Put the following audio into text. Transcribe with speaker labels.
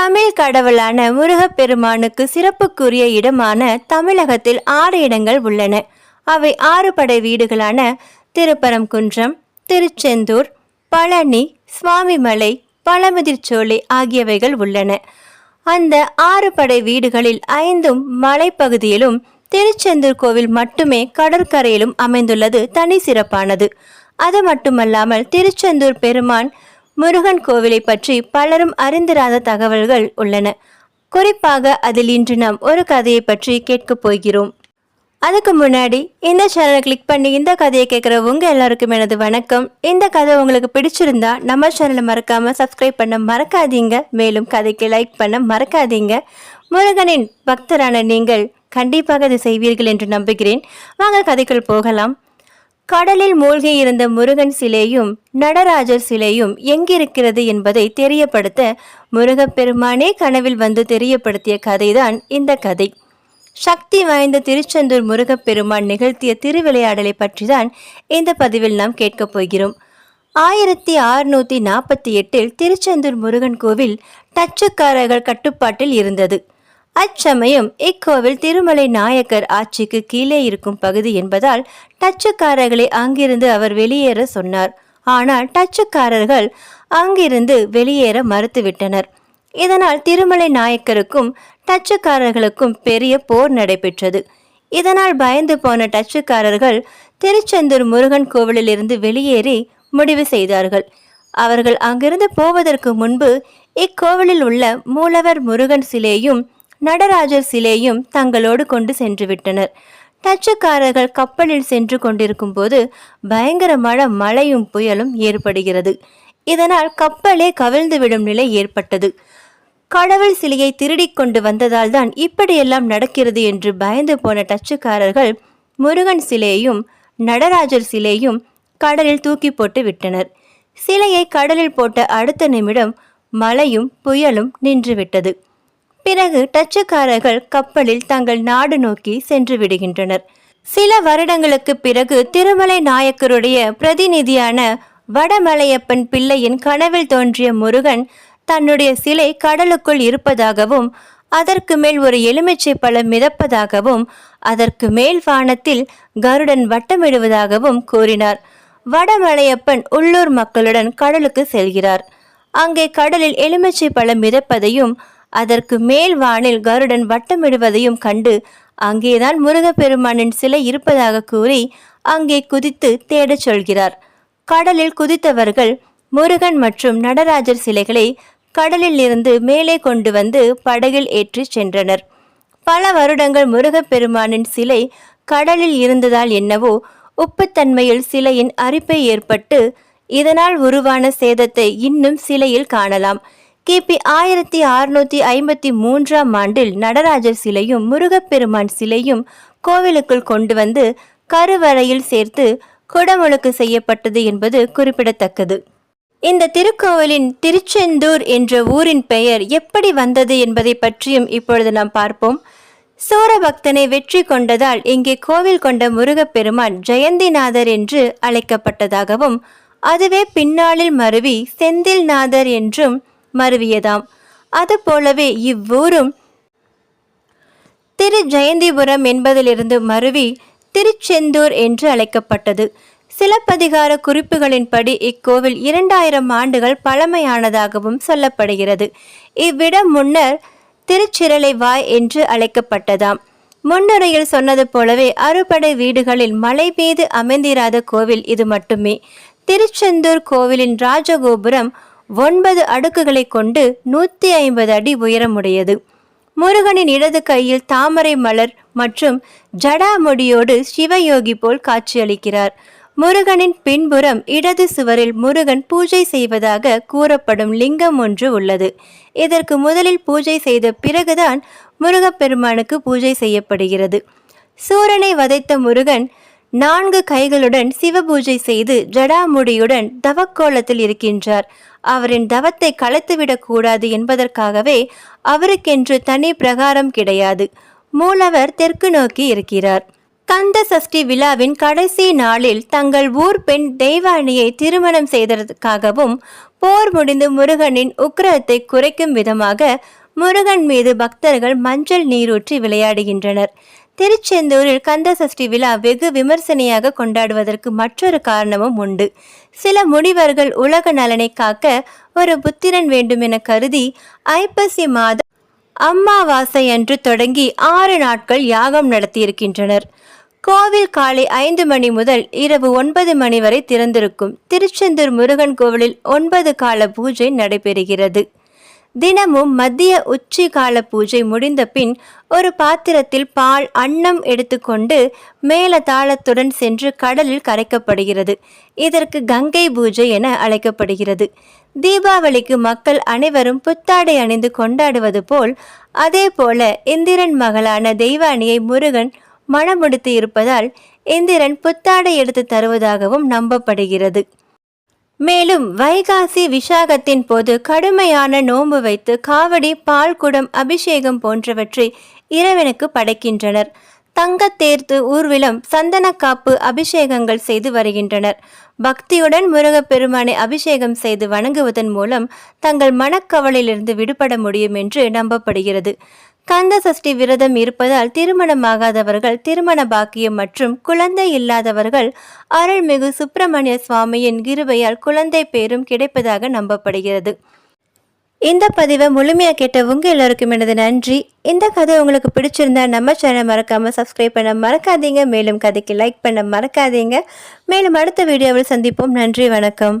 Speaker 1: தமிழ் கடவுளான முருகப்பெருமானுக்கு சிறப்புக்குரிய இடமான தமிழகத்தில் ஆறு இடங்கள் உள்ளன. அவை ஆறு படை வீடுகளான திருப்பரங்குன்றம் திருச்செந்தூர் பழனி சுவாமிமலை பழமுதிர்ச்சோலை ஆகியவைகள் உள்ளன. அந்த ஆறு படை வீடுகளில் ஐந்தும் மலைப்பகுதியிலும் திருச்செந்தூர் கோவில் மட்டுமே கடற்கரையிலும் அமைந்துள்ளது தனி சிறப்பானது. அது மட்டுமல்லாமல் திருச்செந்தூர் பெருமான் முருகன் கோவிலை பற்றி பலரும் அறிந்திராத தகவல்கள் உள்ளன. குறிப்பாக அதில் இன்று நாம் ஒரு கதையை பற்றி கேட்கப் போகிறோம். அதுக்கு முன்னாடி இந்த சேனலை கிளிக் பண்ணி இந்த கதையை கேட்குற உங்கள் எல்லாருக்கும் எனது வணக்கம். இந்த கதை உங்களுக்கு பிடிச்சிருந்தா நம்ம சேனலை மறக்காம சப்ஸ்கிரைப் பண்ண மறக்காதீங்க. மேலும் கதைக்கு லைக் பண்ண மறக்காதீங்க. முருகனின் பக்தரான நீங்கள் கண்டிப்பாக அதை செய்வீர்கள் என்று நம்புகிறேன். வாங்க கதைக்குள் போகலாம். கடலில் மூழ்கி இருந்த முருகன் சிலையும் நடராஜர் சிலையும் எங்கிருக்கிறது என்பதை தெரியப்படுத்த முருகப்பெருமானே கனவில் வந்து தெரியப்படுத்திய கதைதான் இந்த கதை. சக்தி வாய்ந்த திருச்செந்தூர் முருகப்பெருமான் நிகழ்த்திய திருவிளையாடலை பற்றிதான் இந்த பதிவில் நாம் கேட்கப் போகிறோம். ஆயிரத்தி அறுநூற்றி நாற்பத்தி எட்டில் திருச்செந்தூர் முருகன் கோவில் டச்சுக்காரர்கள் கட்டுப்பாட்டில் இருந்தது. அச்சமயம் இக்கோவில் திருமலை நாயக்கர் ஆட்சிக்கு கீழே இருக்கும் பகுதி என்பதால் டச்சுக்காரர்களை அங்கிருந்து அவர் வெளியேற சொன்னார். ஆனால் டச்சுக்காரர்கள் அங்கிருந்து வெளியேற மறுத்துவிட்டனர். இதனால் திருமலை நாயக்கருக்கும் டச்சுக்காரர்களுக்கும் பெரிய போர் நடைபெற்றது. இதனால் பயந்து போன டச்சுக்காரர்கள் திருச்செந்தூர் முருகன் கோவிலிலிருந்து வெளியேறி முடிவு செய்தார்கள். அவர்கள் அங்கிருந்து போவதற்கு முன்பு இக்கோவிலில் உள்ள மூலவர் முருகன் சிலையும் நடராஜர் சிலையும் தங்களோடு கொண்டு சென்று விட்டனர் டச்சுக்காரர்கள் கப்பலில் சென்று கொண்டிருக்கும் போது பயங்கரமான மழையும் புயலும் ஏற்படுகிறது. இதனால் கப்பலே கவிழ்ந்துவிடும் நிலை ஏற்பட்டது. கடவுள் சிலையை திருடிக் கொண்டு வந்ததால் தான் இப்படியெல்லாம் நடக்கிறது என்று பயந்து போன டச்சுக்காரர்கள் முருகன் சிலையையும் நடராஜர் சிலையும் கடலில் தூக்கி போட்டு விட்டனர். சிலையை கடலில் போட்ட அடுத்த நிமிடம் மழையும் புயலும் நின்றுவிட்டது. பிறகு டச்சுக்காரர்கள் கப்பலில் தங்கள் நாடு நோக்கி சென்று விடுகின்றனர். சில வருடங்களுக்கு பிறகு திருமலை நாயக்கருடைய பிரதிநிதியான வடமலையப்பன் பிள்ளையின் கனவில் தோன்றிய முருகன் தன்னுடைய சிலை கடலுக்குள் இருப்பதாகவும் அதற்கு மேல் ஒரு எலுமிச்சை பழம் மிதப்பதாகவும் அதற்கு மேல் வானத்தில் கருடன் வட்டமிடுவதாகவும் கூறினார். வடமலையப்பன் உள்ளூர் மக்களுடன் கடலுக்கு செல்கிறார். அங்கே கடலில் எலுமிச்சை பழம் மிதப்பதையும் அதற்கு மேல் வானில் கருடன் வட்டமிடுவதையும் கண்டு அங்கேதான் முருகப்பெருமானின் சிலை இருப்பதாக கூறி அங்கே குதித்து தேடச் சொல்கிறார். கடலில் குதித்தவர்கள் முருகன் மற்றும் நடராஜர் சிலைகளை கடலில் இருந்து மேலே கொண்டு வந்து படகில் ஏற்றிச் சென்றனர். பல வருடங்கள் முருகப்பெருமானின் சிலை கடலில் இருந்ததால் என்னவோ உப்புத்தன்மையில் சிலையின் அரிப்பை ஏற்பட்டு இதனால் உருவான சேதத்தை இன்னும் சிலையில் காணலாம். கிபி ஆயிரத்தி அறுநூத்தி ஐம்பத்தி மூன்றாம் ஆண்டில் நடராஜர் சிலையும் முருகப்பெருமான் சிலையும் கோவிலுக்குள் கொண்டு வந்து கருவறையில் சேர்த்து குடமுழுக்கு செய்யப்பட்டது என்பது குறிப்பிடத்தக்கது. இந்த திருக்கோவிலின் திருச்செந்தூர் என்ற ஊரின் பெயர் எப்படி வந்தது என்பதை பற்றியும் இப்பொழுது நாம் பார்ப்போம். சூரபக்தனை வெற்றி கொண்டதால் இங்கே கோவில் கொண்ட முருகப்பெருமான் ஜெயந்திநாதர் என்று அழைக்கப்பட்டதாகவும் அதுவே பின்னாளில் மருவி செந்தில்நாதர் என்றும் மருவியதாம். அதுபோலவே இவ்வூரும் திரு ஜெயந்திபுரம் என்பதிலிருந்து மருவி திருச்செந்தூர் என்று அழைக்கப்பட்டது. சிலப்பதிகார குறிப்புகளின்படி இக்கோவில் இரண்டாயிரம் ஆண்டுகள் பழமையானதாகவும் சொல்லப்படுகிறது. இவ்விடம் முன்னர் திருச்சிரலை வாய் என்று அழைக்கப்பட்டதாம். முன்னுரையில் சொன்னது போலவே அறுபடை வீடுகளில் மலை மீது அமைந்திராத கோவில் இது மட்டுமே. திருச்செந்தூர் கோவிலின் ராஜகோபுரம் ஒன்பது அடுக்குகளை கொண்டு நூற்றி ஐம்பது அடி உயரமுடையது. முருகனின் இடது கையில் தாமரை மலர் மற்றும் ஜடாமுடியோடு சிவயோகி போல் காட்சியளிக்கிறார். முருகனின் பின்புறம் இடது சுவரில் முருகன் பூஜை செய்வதாக கூறப்படும் லிங்கம் ஒன்று உள்ளது. இதற்கு முதலில் பூஜை செய்த பிறகுதான் முருகப்பெருமானுக்கு பூஜை செய்யப்படுகிறது. சூரனை வதைத்த முருகன் நான்கு கைகளுடன் சிவபூஜை செய்து ஜடாமுடியுடன் தவக்கோலத்தில் இருக்கின்றார். அவரின் தவத்தை கலைத்துவிடக் கூடாது என்பதற்காகவே அவருக்கென்று தனி பிரகாரம் கிடையாது. மூலவர் தெற்கு நோக்கி இருக்கிறார். கந்த சஷ்டி விழாவின் கடைசி நாளில் தங்கள் ஊர் பெண் தெய்வானியை திருமணம் செய்ததற்காகவும் போர் முடிந்து முருகனின் உக்கிரத்தை குறைக்கும் விதமாக முருகன் மீது பக்தர்கள் மஞ்சள் நீரூற்றி விளையாடுகின்றனர். திருச்செந்தூரில் கந்தசஷ்டி விழா வெகு விமர்சனையாக கொண்டாடுவதற்கு மற்றொரு காரணமும் உண்டு. சில முனிவர்கள் உலக நலனை காக்க ஒரு புத்திரன் வேண்டும் என கருதி ஐப்பசி மாதம் அம்மாவாசை அன்று தொடங்கி ஆறு நாட்கள் யாகம் நடத்தியிருக்கின்றனர். கோவில் காலை ஐந்து மணி முதல் இரவு ஒன்பது மணி வரை திறந்திருக்கும். திருச்செந்தூர் முருகன் கோவிலில் ஒன்பது கால பூஜை நடைபெறுகிறது. தினமும் மத்திய உச்சி கால பூஜை முடிந்த பின் ஒரு பாத்திரத்தில் பால் அன்னம் எடுத்துக்கொண்டு மேல தாளத்துடன் சென்று கடலில் கரைக்கப்படுகிறது. இதற்கு கங்கை பூஜை என அழைக்கப்படுகிறது. தீபாவளிக்கு மக்கள் அனைவரும் புத்தாடை அணிந்து கொண்டாடுவது போல் அதே போல இந்திரன் மகளான தெய்வானியை முருகன் மணமுடித்து இருப்பதால் இந்திரன் புத்தாடை எடுத்து தருவதாகவும் நம்பப்படுகிறது. மேலும் வைகாசி விசாகத்தின் போது கடுமையான நோன்பு வைத்து காவடி பால்குடம் அபிஷேகம் போன்றவற்றை இறைவனுக்கு படைக்கின்றனர். தங்கத்தேர்த்து ஊர்வலம் சந்தனக்காப்பு அபிஷேகங்கள் செய்து வருகின்றனர். பக்தியுடன் முருகப்பெருமானை அபிஷேகம் செய்து வணங்குவதன் மூலம் தங்கள் மனக்கவலையிலிருந்து விடுபட முடியும் என்று நம்பப்படுகிறது. கந்த சஷ்டி விரதம் இருப்பதால் திருமணமாகாதவர்கள் திருமண பாக்கியம் மற்றும் குழந்தை இல்லாதவர்கள் அருள்மிகு சுப்பிரமணிய சுவாமியின் கிருபையால் குழந்தை பேரும் கிடைப்பதாக நம்பப்படுகிறது. இந்த பதிவை முழுமையாக கேட்ட உங்கள் எல்லாருக்கும் எனது நன்றி. இந்த கதை உங்களுக்கு பிடிச்சிருந்தா நம்ம சேனல் மறக்காமல் சப்ஸ்கிரைப் பண்ண மறக்காதீங்க. மேலும் கதைக்கு லைக் பண்ண மறக்காதீங்க. மேலும் அடுத்த வீடியோவில் சந்திப்போம். நன்றி வணக்கம்.